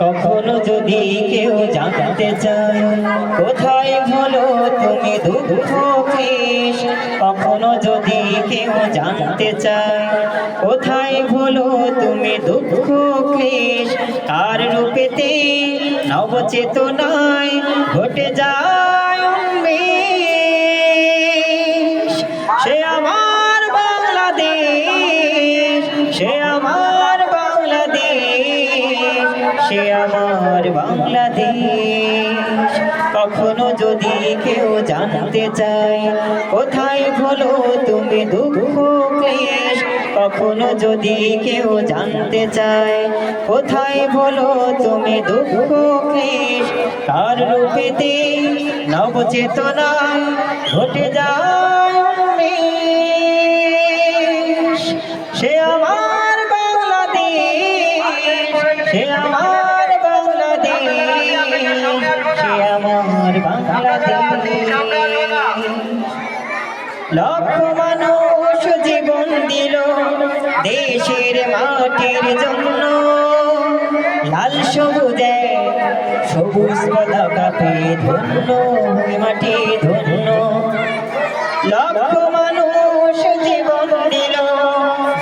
কখনো যদি কেউ জানতে চায়, কোথায় হলো তুমি দুঃখ কখনো যদি কেউ জানতে চায়, কোথায় হলো তুমি দুঃখ ক্লেশ কার রূপেতে নবচেতনায় ঘটে যায়। সে আমার বাংলাদেশ, সে আমার সে আমার বাংলাদেশ। কখনো যদি কেউ জানতে চায়, কোথায় হলো তুমি দুঃখ ক্লেশ। কখনো যদি কেউ জানতে চায়, কোথায় হলো তুমি দুঃখ ক্লেশ। কার রূপেতে নবচেতনায় ঘটে যায়। সে আমার বাংলাদেশ, সে আমার সে আমার লক্ষ মানুষ জীবন দিল দেশের মাটির জন্য লাল সবুজে সবুজ পতাকা ধন্য মাটি ধন্য লক্ষ মানুষ জীবন দিল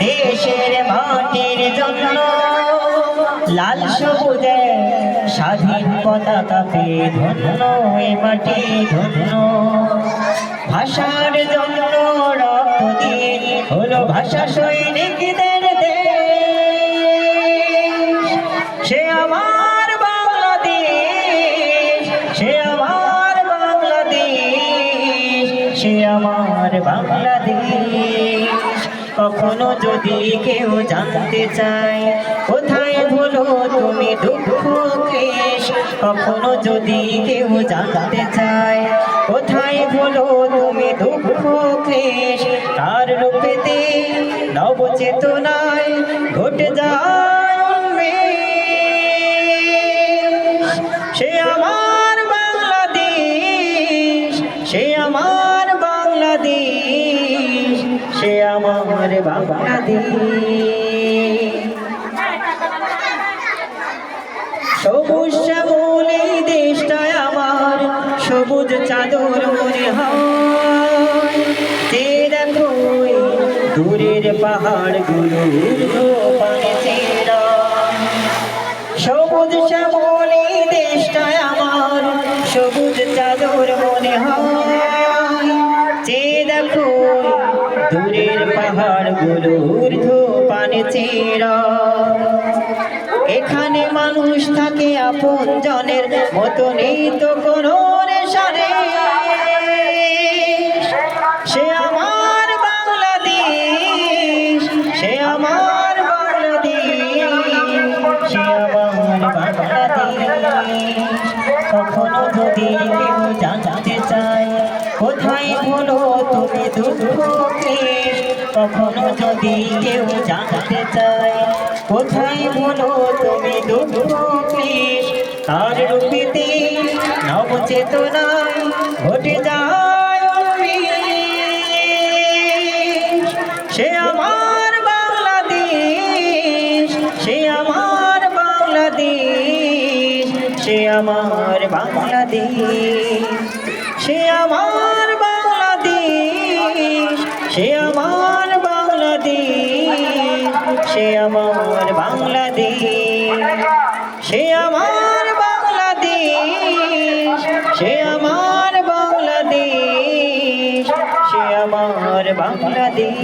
দেশের মাটির জন্য লাল সবুজে স্বাধীন পতাকা পেয়ে ধন্য ওই মাটি ধন্য। ভাষার জন্য রক্ত দিয়ে হলো ভাষা সৈনিকদের দেশ। সে আমার বাংলাদেশ, সে আমার বাংলাদেশ, সে আমার বাংলাদেশ। কখনো যদি কেউ জানতে চায় তুমি দুঃখ ক্লেশ কখনো যদি কেউ জানতে চায়, কোথায় বলো তুমি দুঃখ ক্লেশ তার রূপেতে নবচেতনায় ঘটে যায়। সে আমার বাংলাদেশ, সে আমার বাংলাদেশ, সে আমার বাংলাদেশ উৎসবলে দেশটা আমার সবুজ চাদর মনে হয়। কই দূরের পাহাড় গুরুর সবুজ শ্যামলে দেশটা আমার সবুজ চাদর মনে হয়। দেখো দূরের পাহাড় গুরুর ধোপান চেরা। এখানে মানুষ থাকে আপন জনের মতো নেই তো কোনো কখনো যদি কেউ জানতে চায়, কোথায় হলো তুমি দুঃখ ক্লেশ তার রূপেতে নবচেতনায় ঘটে যায় সে আমার বাংলাদেশ, সে আমার বাংলাদেশ, সে আমার বাংলাদেশ। সে আমার বাংলাদেশ, সে আমার সে আমার বাংলাদেশ সে আমার বাংলাদেশ সে আমার বাংলাদেশ সে আমার বাংলাদেশ।